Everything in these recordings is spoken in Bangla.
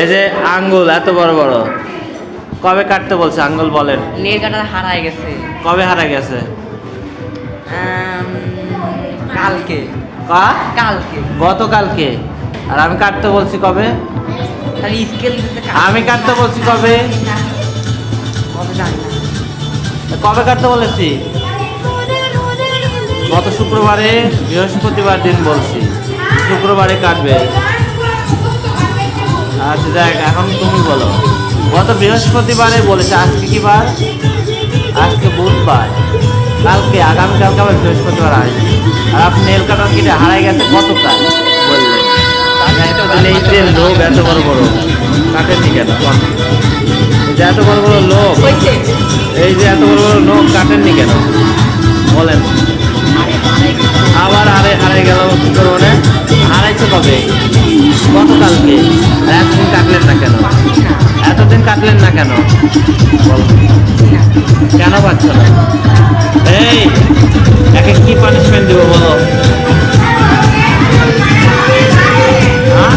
এই যে আঙ্গুল এত বড় বড়। কবে কাটতে বলছে? আঙ্গুল বলেন। নেল কাটা হারায় গেছে। কবে হারা গেছে? কালকে। কা? কালকে। গতকালকে। আর আমি কাটতে বলছি কবে? আমি কাটতে বলছি কবে? কবে জানি না। কবে কাটতে বলেছি? গত শুক্রবারে বৃহস্পতিবার দিন বলছি। শুক্রবারে কাটবে। আচ্ছা দেখ এখন তুমি বলো। গত বৃহস্পতিবারে বলেছে আজকে কি বার? আজকে বুধবার। কালকে আগামীকালকে আবার বৃহস্পতিবার আসবে। আর আপনি নেল কাটার কিনে হারাই গেছে গতকাল বললেন। এত দিলে এই যে লোক এত বড় বড় কাটেননি কেন? বল। যে এত বড় বড় লোক এই যে এত বড় বড় লোক কাটেননি কেন? বলেন। এতদিন না কেন? কেন পাচ্ছ না এই, একে কি পানিশমেন্ট দিব বলো? হ্যাঁ?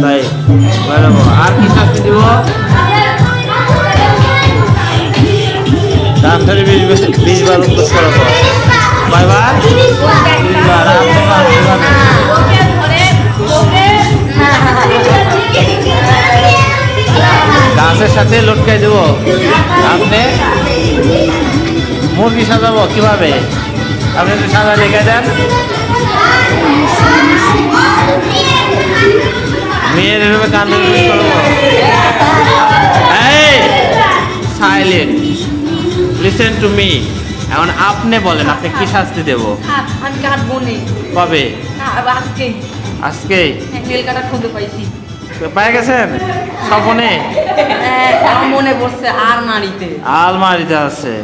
তাই আর কি শাস্তি দিব? দাম ধরে বিশ বিশ বার উত্তর করব কয়বার বিশ বার আর গাছের সাথে লটকাই দেবো। আপনি মুরগি সাজাবো কীভাবে? আপনি একটু সাজা লেখা দেন। মেয়ের এভাবে কান ধরে সাইলেন্ট লিসেন টু মি এখন আপনি বলেন আপনি কি শাস্তি দেব? হ্যাঁ, আমি কাটবো কবে? আজকে। আজকে? নেল কাটা খুঁজে পাইছি। পাই গেছেন? স্বপনে? হ্যাঁ, আমার মনে পড়ছে নাড়িতে আলমারিতে আছে।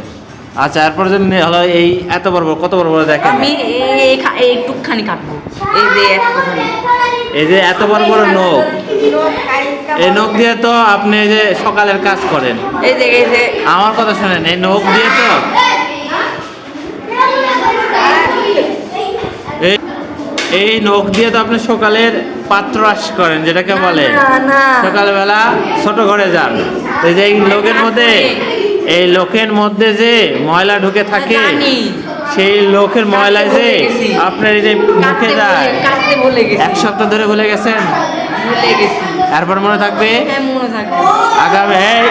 আচ্ছা এরপর যে হলো এই এত বড় বড় কত বড় বড় দেখেন? আমি এই খা- এই একটুখানি কাটবো। এই যে একটুখানি এই যে এত বড় বড় নখ। এই নখ দিয়ে তো আপনি যে সকালের কাজ করেন। এই যে এই যে। আমার কথা শুনেন এই নখ দিয়ে তো এই নখ দিয়ে তো আপনি সকালের পাত্র আস করেন যেটাকে বলে। সকালবেলা ছোট ঘরে যান। তো এই যে এই লোকের মধ্যে এই লোকের মধ্যে যে ময়লা ঢুকে থাকে সেই লোকের ময়লা যে আপনার এই যে মুখে যায়। এক সপ্তাহ ধরে ভুলে গেছেন? ভুলে গেছি। এরপর মনে থাকবে? হ্যাঁ মনে থাকবে। আগামী এই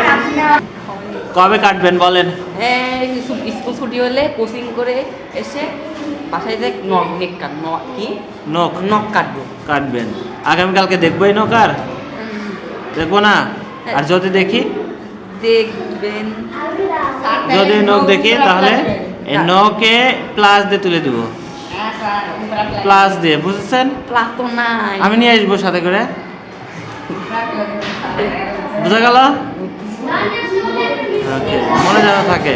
কবে কাটবেন বলেন? এই স্কুল ছুটি হলে কোচিং করে এসে বাসায় যে নখ নেক কাট নখ কি? নখ। নখ কাটবো। কাটবেন। আগামীকালকে দেখব এই নখ আর দেখব না? আর যদি দেখি? দেখবেন। যদি নখ দেখি তাহলে এই নখে প্লাস দিয়ে তুলে দিব। প্লাস দিয়ে। বুঝেছেন? প্লাস তো নাই। আমি নিয়ে আসব সাথে করে। বুঝা গেল? মনে যেন থাকে।